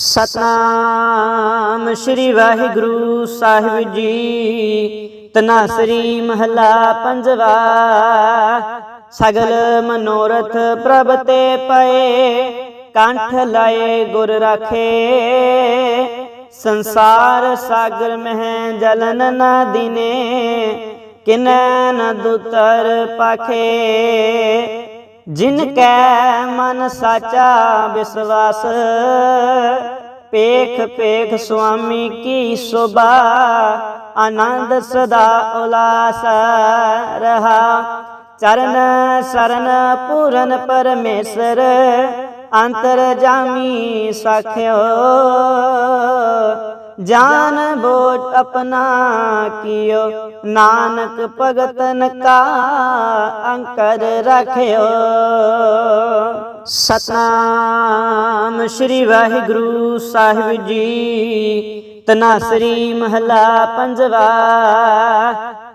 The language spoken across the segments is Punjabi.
ਸਤਨਾਮ ਸ੍ਰੀ ਵਾਹਿਗੁਰੂ ਸਾਹਿਬ ਜੀ। ਤਨਾਸਰੀ ਮਹਲਾ ਪੰਜਵਾ। ਸਗਲ ਮਨੋਰਥ ਪ੍ਰਭ ਤੇ ਪਏ, ਕੰਠ ਲਾਏ ਗੁਰ ਰਾਖੇ। ਸੰਸਾਰ ਸਾਗਰ ਮਹਿ ਜਲਨ ਨਾ ਦਿਨੇ, ਕਿਨੈ ਨ ਦੁਤਰ ਪਾਖੇ। ਜਿਨ ਕੈ ਮਨ ਸਾਚਾ ਵਿਸਵਾਸ ਪੇਖ ਪੇਖ ਸੁਆਮੀ ਕੀ ਸੋਭਾ ਆਨੰਦ ਸਦਾ ਉਲਾਸ ਰਹਾ। ਚਰਨ ਸਰਨ ਪੂਰਨ ਪਰਮੇਸ਼ਰ ਅੰਤਰ ਜਾਮੀ ਸਖਿਓ। ਜਾਨ ਬੋਝ ਆਪਣਾ ਕੀਓ। ਨਾਨਕ ਭਗਤਨ ਕਾ ਅੰਕਰ ਰਖਿਓ। ਸਤਨਾਮ ਸ੍ਰੀ ਵਾਹਿਗੁਰੂ ਸਾਹਿਬ ਜੀ। ਤਨਾਸਰੀ ਮਹਲਾ ਪੰਜਵਾ।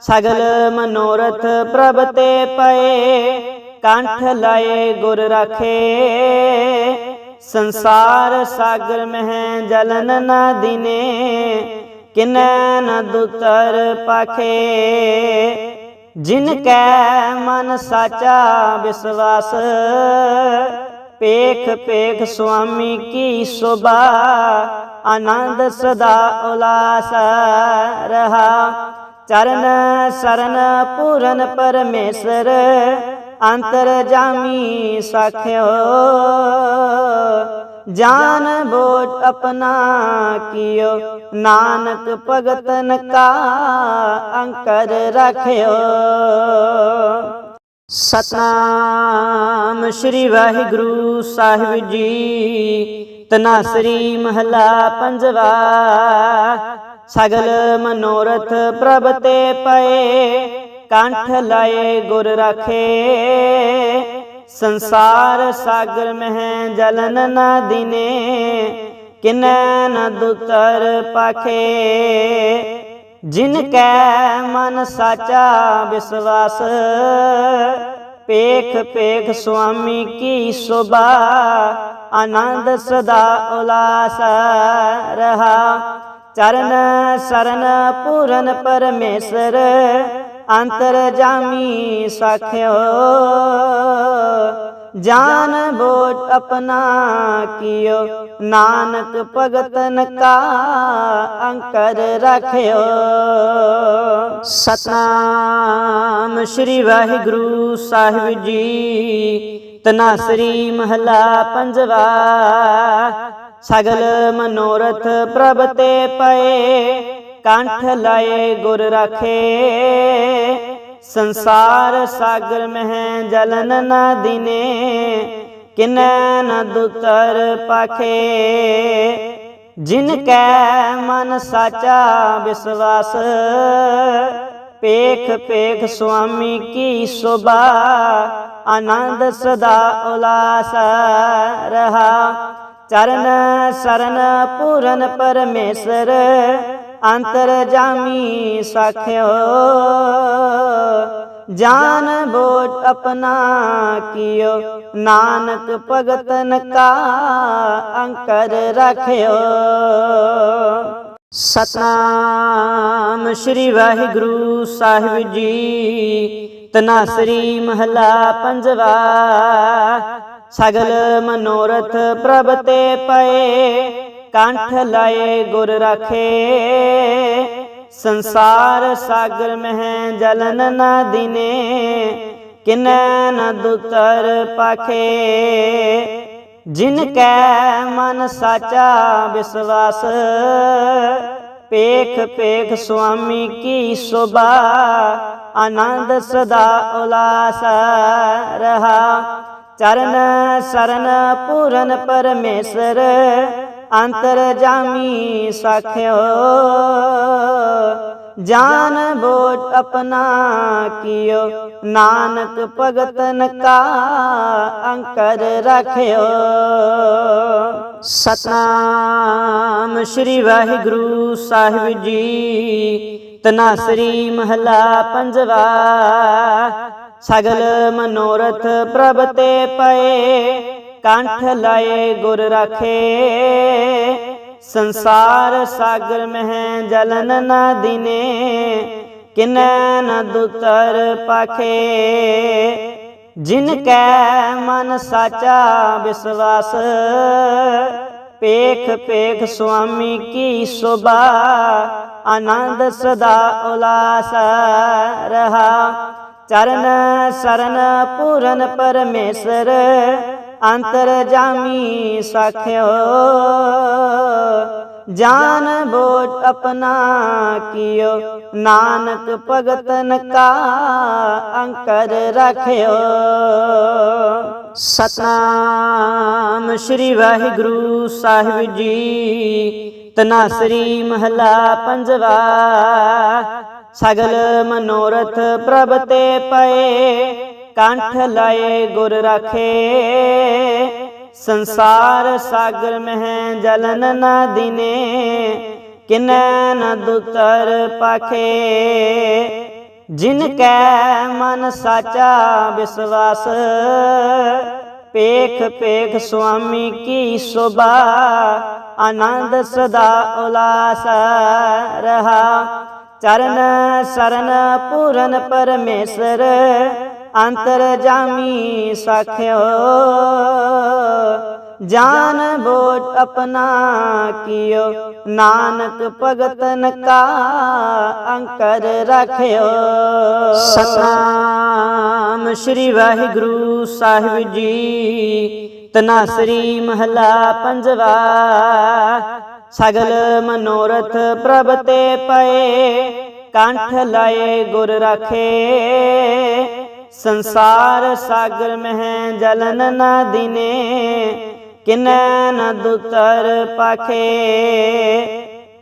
ਸਗਲ ਮਨੋਰਥ ਪ੍ਰਭ ਤੇ ਪਏ। ਕੰਠ ਲਾਏ ਗੁਰ ਰਾਖੇ। ਸੰਸਾਰ ਸਾਗਰ ਮਹਿ ਜਲਨ ਨਾ ਦਿਨੇ, ਕਿਨੈ ਨ ਦੁਤਰ ਪਾਖੇ। ਜਿਨ ਕੈ ਮਨ ਸਾਚਾ ਵਿਸਵਾਸ ਪੇਖ ਪੇਖ ਸੁਆਮੀ ਕੀ ਸੋਭਾ, ਆਨੰਦ ਸਦਾ ਉਲਾਸ ਰਹਾ। ਚਰਨ ਸਰਨ ਪੂਰਨ ਪਰਮੇਸ਼ਰ ਅੰਤਰ ਜਾਮੀ ਸਖਿਓ। ਜਾਨ ਬੋਝ ਆਪਣਾ ਕੀਓ। ਨਾਨਕ ਭਗਤਨ ਕਾ ਅੰਕਰ ਰਖਿਓ। ਸਤਨਾਮ ਸ੍ਰੀ ਵਾਹਿਗੁਰੂ ਸਾਹਿਬ ਜੀ। ਤਨਾਸਰੀ ਮਹਲਾ ਪੰਜਵਾ। ਸਗਲ ਮਨੋਰਥ ਪ੍ਰਭ ਤੇ ਪਏ। ਕੰਠ ਲਾਏ ਗੁਰ ਰਾਖੇ। ਸੰਸਾਰ ਸਾਗਰ ਮਹਿ ਜਲਨ ਨਾ ਦਿਨੇ, ਕਿਨੈ ਨ ਦੁਤਰ ਪਾਖੇ। ਜਿਨ ਕੈ ਮਨ ਸਾਚਾ ਵਿਸਵਾਸ ਪੇਖ ਪੇਖ ਸੁਆਮੀ ਕੀ ਸੋਭਾ, ਆਨੰਦ ਸਦਾ ਉਲਾਸ ਰਹਾ। ਚਰਨ ਸਰਨ ਪੂਰਨ ਪਰਮੇਸ਼ਰ ਅੰਤਰ ਜਾਮੀ ਸਖਿਓ। ਜਾਨ ਬੋਝ ਆਪਣਾ ਕੀਓ। ਨਾਨਕ ਭਗਤਨ ਕਾ ਅੰਕਰ ਰਖਿਓ। ਸਤਨਾਮ ਸ੍ਰੀ ਵਾਹਿਗੁਰੂ ਸਾਹਿਬ ਜੀ। ਤਨਾਸਰੀ ਮਹਲਾ ਪੰਜਵਾ। ਸਗਲ ਮਨੋਰਥ ਪ੍ਰਭ ਤੇ ਪਏ। ਕੰਠ ਲਾਏ ਗੁਰ ਰਾਖੇ। ਸੰਸਾਰ ਸਾਗਰ ਮਹਿ ਜਲਨ ਨਾ ਦਿਨੇ, ਕਿਨੈ ਨ ਦੁਤਰ ਪਾਖੇ। ਜਿਨ ਕੈ ਮਨ ਸਾਚਾ ਵਿਸਵਾਸ ਪੇਖ ਪੇਖ ਸੁਆਮੀ ਕੀ ਸੋਭਾ, ਆਨੰਦ ਸਦਾ ਉਲਾਸ ਰਹਾ। ਚਰਨ ਸਰਨ ਪੂਰਨ ਪਰਮੇਸ਼ਰ, ਅੰਤਰ ਜਾਮੀ ਸਖਿਓ। ਜਾਨ ਬੋਝ ਆਪਣਾ ਕੀਓ, ਨਾਨਕ ਭਗਤਨ ਕਾ ਅੰਕਰ ਰਖਿਓ। ਸਤਨਾਮ ਸ੍ਰੀ ਵਾਹਿਗੁਰੂ ਸਾਹਿਬ ਜੀ ਤਨਾਸਰੀ ਮਹਲਾ ਪੰਜਵਾ। ਸਗਲ ਮਨੋਰਥ ਪ੍ਰਭ ਤੇ ਪਏ, ਕੰਠ ਲਾਏ ਗੁਰ ਰਾਖੇ। ਸੰਸਾਰ ਸਾਗਰ ਮਹਿ ਜਲਨ ਨਾ ਦਿਨੇ, ਕਿਨੈ ਨ ਦੁਤਰ ਪਾਖੇ। ਜਿਨ ਕੈ ਮਨ ਸਾਚਾ ਵਿਸਵਾਸ ਪੇਖ ਪੇਖ ਸੁਆਮੀ ਕੀ ਸੁਭਾ, ਆਨੰਦ ਸਦਾ ਉਲਾਸ ਰਹਾ। ਚਰਨ ਸਰਨ ਪੂਰਨ ਪਰਮੇਸ਼ਰ, ਅੰਤਰ ਜਾਮੀ ਸਖਿਓ। ਜਾਨ ਬੋਟ ਆਪਣਾ ਕੀਓ, ਨਾਨਕ ਭਗਤਨ ਕਾ ਅੰਕਰ ਰਖਿਓ। ਸਤਨਾਮ ਸ੍ਰੀ ਵਾਹਿਗੁਰੂ ਸਾਹਿਬ ਜੀ ਤਨਾਸਰੀ ਮਹਲਾ ਪੰਜਵਾ। ਸਗਲ ਮਨੋਰਥ ਪ੍ਰਭ ਤੇ ਪਏ, ਕੰਠ ਲਾਏ ਗੁਰ ਰਾਖੇ। ਸੰਸਾਰ ਸਾਗਰ ਮਹਿ ਜਲਨ ਨਾ ਦਿਨੇ, ਕਿਨੈ ਨ ਦੁਤਰ ਪਾਖੇ। ਜਿਨ ਕੈ ਮਨ ਸਾਚਾ ਵਿਸਵਾਸ ਪੇਖ ਪੇਖ ਸੁਆਮੀ ਕੀ ਸੁਭਾ, ਆਨੰਦ ਸਦਾ ਉਲਾਸ ਰਹਾ। ਚਰਨ ਸਰਨ ਪੂਰਨ ਪਰਮੇਸ਼ਰ, ਅੰਤਰ ਜਾਮੀ ਸਾਖਿਓ। ਜਾਨ ਬੋਝ ਆਪਣਾ ਕੀਓ, ਨਾਨਕ ਭਗਤਨ ਕਾ ਅੰਕਰ ਰਖਿਓ। ਸਤਨਾਮ ਸ੍ਰੀ ਵਾਹਿਗੁਰੂ ਸਾਹਿਬ ਜੀ ਤਨਾਸਰੀ ਮਹਲਾ ਪੰਜਵਾ। ਸਗਲ ਮਨੋਰਥ ਪ੍ਰਭ ਤੇ ਪਏ, ਕੰਠ ਲਾਏ ਗੁਰ ਰਾਖੇ। ਸੰਸਾਰ ਸਾਗਰ ਮਹਿ ਜਲਨ ਨਾ ਦਿਨੇ, ਕਿਨੈ ਨ ਦੁਤਰ ਪਾਖੇ। ਜਿਨ ਕੈ ਮਨ ਸਾਚਾ ਵਿਸਵਾਸ, ਪੇਖ ਪੇਖ ਸੁਆਮੀ ਕੀ ਸੋਭਾ, ਆਨੰਦ ਸਦਾ ਉਲਾਸ ਰਹਾ। ਚਰਨ ਸਰਨ ਪੂਰਨ ਪਰਮੇਸ਼ਰ ਅੰਤਰ ਜਾਮੀ ਸਖਿਓ। ਜਾਨ ਬੋਝ ਆਪਣਾ ਕੀਓ, ਨਾਨਕ ਭਗਤਨ ਕਾ ਅੰਕਰ ਰਖਿਓ। ਸਤਨਾਮ ਸ੍ਰੀ ਵਾਹਿਗੁਰੂ ਸਾਹਿਬ ਜੀ ਤਨਾਸਰੀ ਮਹਲਾ ਪੰਜਵਾ। ਸਗਲ ਮਨੋਰਥ ਪ੍ਰਭ ਤੇ ਪਏ, ਕੰਠ ਲਾਏ ਗੁਰ ਰਾਖੇ। ਸੰਸਾਰ ਸਾਗਰ ਮਹਿ ਜਲਨ ਨਾ ਦਿਨੇ, ਕਿਨੈ ਨ ਦੁਤਰ ਪਾਖੇ।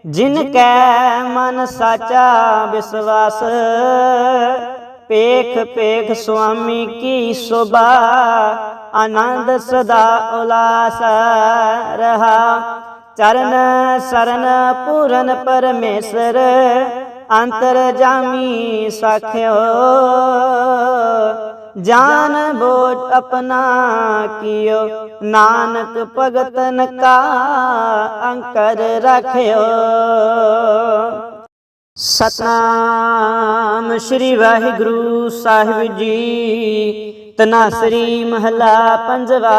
ਜਿਨ ਕੈ ਮਨ ਸਾਚਾ ਵਿਸਵਾਸ ਪੇਖ ਪੇਖ ਸੁਆਮੀ ਕੀ ਸੁਭਾ, ਆਨੰਦ ਸਦਾ ਉਲਾਸ ਰਹਾ। ਚਰਨ ਸਰਨ ਪੂਰਨ ਪਰਮੇਸ਼ਰ, ਅੰਤਰ ਜਾਮੀ ਸਾਖਿਓ। ਜਾਨ ਬੋਝ ਆਪਣਾ ਕੀਓ, ਨਾਨਕ ਭਗਤਨ ਕਾ ਅੰਕਰ ਰਖਿਓ। ਸਤਨਾਮ ਸ੍ਰੀ ਵਾਹਿਗੁਰੂ ਸਾਹਿਬ ਜੀ ਤਨਾਸਰੀ ਮਹਲਾ ਪੰਜਵਾ।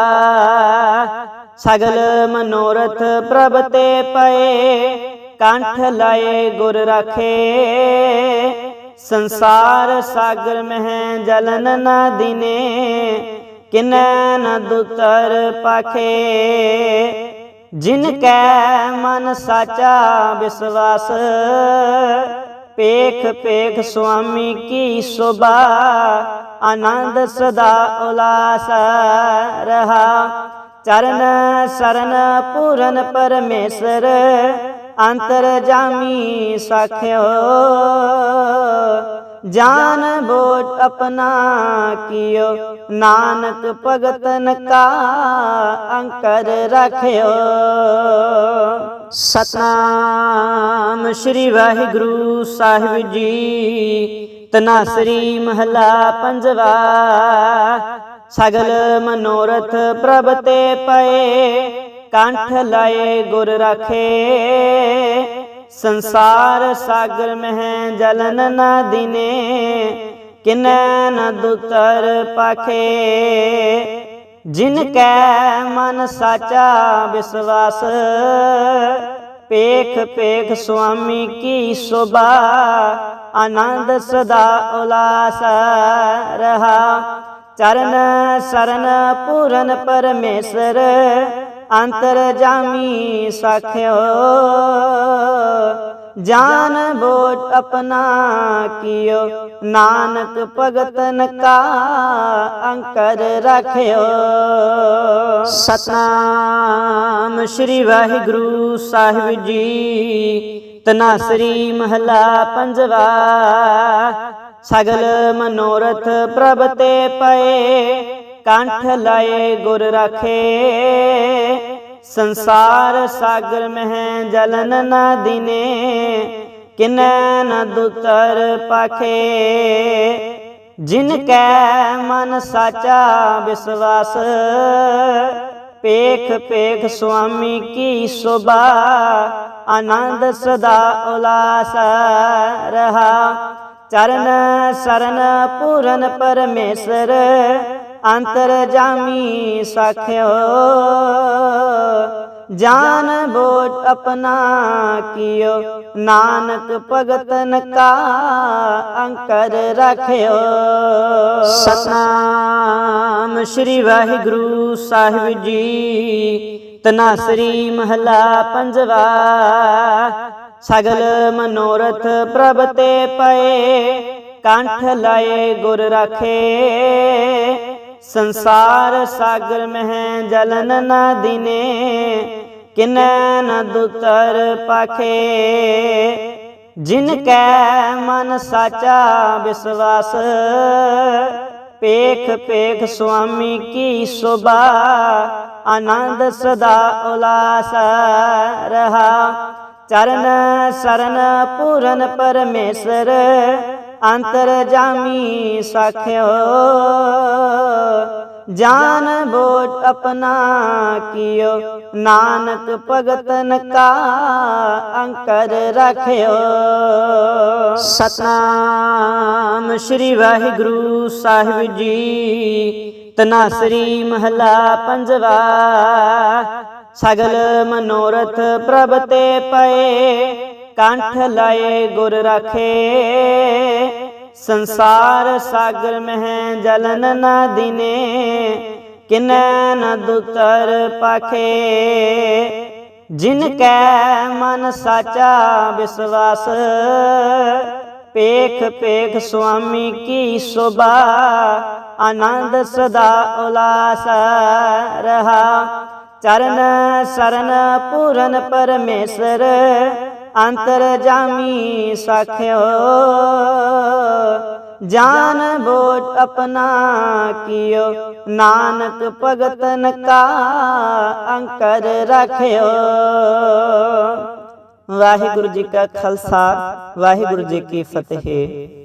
ਸਗਲ ਮਨੋਰਥ ਪ੍ਰਭ ਤੇ ਪਏ, ਕੰਠ ਲਾਏ ਗੁਰ ਰਾਖੇ। ਸੰਸਾਰ ਸਾਗਰ ਮਹਿ ਜਲਨ ਨਾ ਦਿਨੇ, ਕਿਨੈ ਨ ਦੁਤਰ ਪਾਖੇ। ਜਿਨ ਕੈ ਮਨ ਸਾਚਾ ਵਿਸਵਾਸ ਪੇਖ ਪੇਖ ਸੁਆਮੀ ਕੀ ਸੋਭਾ, ਆਨੰਦ ਸਦਾ ਉਲਾਸ ਰਹਾ। ਚਰਨ ਸਰਨ ਪੂਰਨ ਪਰਮੇਸ਼ਰ, ਅੰਤਰ ਜਾਮੀ ਸਾਖਿਓ। ਜਾਨ ਬੋਝ ਆਪਣਾ ਕੀਓ, ਨਾਨਕ ਭਗਤਨ ਕਾ ਅੰਕਰ ਰਖਿਓ। ਸਤਨਾਮ ਸ੍ਰੀ ਵਾਹਿਗੁਰੂ ਸਾਹਿਬ ਜੀ ਤਨਾਸਰੀ ਮਹਲਾ ਪੰਜਵਾ। ਸਗਲ ਮਨੋਰਥ ਪ੍ਰਭ ਤੇ ਪਏ, ਕੰਠ ਲਾਏ ਗੁਰ ਰਖੇ। ਸੰਸਾਰ ਸਾਗਰ ਮਹਿ ਜਲਨ ਨਾ ਦਿਨੇ, ਕਿਨੈ ਨ ਦੁਤਰ ਪਾਖੇ। ਜਿਨ ਕੈ ਮਨ ਸਾਚਾ ਵਿਸਵਾਸ ਪੇਖ ਪੇਖ ਸੁਆਮੀ ਕੀ ਸੁਭਾ, ਆਨੰਦ ਸਦਾ ਉਲਾਸ ਰਹਾ। ਚਰਨ, ਸਰਨ, ਪੂਰਨ ਪਰਮੇਸ਼ਰ, ਅੰਤਰ ਜਾਮੀ ਸਖਿਓ। ਜਾਨ ਬੋਝ ਆਪਣਾ ਕੀਓ, ਨਾਨਕ ਭਗਤਨ ਕਾ ਅੰਕਰ ਰਖਿਓ। ਸਤਨਾਮ ਸ੍ਰੀ ਵਾਹਿਗੁਰੂ ਸਾਹਿਬ ਜੀ ਤਨਾਸਰੀ ਮਹਲਾ ਪੰਜਵਾ ਸਗਲ ਮਨੋਰਥ ਪ੍ਰਭ ਤੇ ਪਏ, ਕੰਠ ਲਾਏ ਗੁਰ ਰਾਖੇ। ਸੰਸਾਰ ਸਾਗਰ ਮਹਿ ਜਲਨ ਨਾ ਦਿਨੇ, ਕਿਨੈ ਨ ਦੁਤਰ ਪਾਖੇ। ਜਿਨ ਕੈ ਮਨ ਸਾਚਾ ਵਿਸਵਾਸ ਪੇਖ ਪੇਖ ਸੁਆਮੀ ਕੀ ਸੋਭਾ, ਆਨੰਦ ਸਦਾ ਉਲਾਸ ਰਹਾ। ਚਰਨ ਸਰਨ ਪੂਰਨ ਪਰਮੇਸ਼ਰ ਅੰਤਰ ਜਾਮੀ ਸਾਖਿਓ। ਜਾਨ ਬੋਝ ਆਪਣਾ ਕੀਓ, ਨਾਨਕ ਭਗਤਨ ਕਾ ਅੰਕਰ ਰਖਿਓ। ਸਤਨਾਮ ਸ੍ਰੀ ਵਾਹਿਗੁਰੂ ਸਾਹਿਬ ਜੀ ਤਨਾਸਰੀ ਮਹਲਾ ਪੰਜਵਾ। ਸਗਲ ਮਨੋਰਥ ਪ੍ਰਭ ਤੇ ਪਏ, ਕੰਠ ਲਾਏ ਗੁਰ ਰਾਖੇ। ਸੰਸਾਰ ਸਾਗਰ ਮਹਿ ਜਲਨ ਨਾ ਦਿਨੇ, ਕਿਨੈ ਨ ਦੁਤਰ ਪਾਖੇ। ਜਿਨ ਕੈ ਮਨ ਸਾਚਾ ਵਿਸ਼ਵਾਸ ਪੇਖ ਪੇਖ ਸੁਆਮੀ ਕੀ ਸੁਭਾ, ਆਨੰਦ ਸਦਾ ਉਲਾਸ ਰਹਾ। ਚਰਨ ਸਰਨ ਪੂਰਨ ਪਰਮੇਸ਼ਰ ਅੰਤਰ ਜਾਮੀ ਸਾਖਿਓ। ਜਾਨ ਬੋਝ ਆਪਣਾ ਕੀਓ, ਨਾਨਕ ਭਗਤਨ ਕਾ ਅੰਕਰ ਰਖਿਓ। ਸਤਨਾਮ ਸ੍ਰੀ ਵਾਹਿਗੁਰੂ ਸਾਹਿਬ ਜੀ ਤਨਾਸਰੀ ਮਹਲਾ ਪੰਜਵਾ। ਸਗਲ ਮਨੋਰਥ ਪ੍ਰਭ ਤੇ ਪਏ, ਕੰਠ ਲਾਏ ਗੁਰ ਰਾਖੇ। ਸੰਸਾਰ ਸਾਗਰ ਮਹਿ ਜਲਨ ਨਾ ਦਿਨੇ, ਕਿਨੈ ਨ ਦੁਤਰ ਪਾਖੇ। ਜਿਨ ਕੈ ਮਨ ਸਾਚਾ ਵਿਸ਼ਵਾਸ, ਪੇਖ ਪੇਖ ਸੁਆਮੀ ਕੀ ਸੋਭਾ, ਆਨੰਦ ਸਦਾ ਉਲਾਸ ਰਹਾ। ਚਰਨ ਸਰਨ ਪੂਰਨ ਪਰਮੇਸ਼ਰ ਅੰਤਰ ਜਾਮੀ ਸਾਖਿਓ। ਜਾਨ ਬੋਝ ਆਪਣਾ ਕੀਓ, ਨਾਨਕ ਭਗਤਨ ਕਾ ਅੰਕਰ ਰਖਿਓ। ਵਾਹਿਗੁਰੂ ਜੀ ਕਾ ਖਾਲਸਾ, ਵਾਹਿਗੁਰੂ ਜੀ ਕੀ ਫਤਿਹ।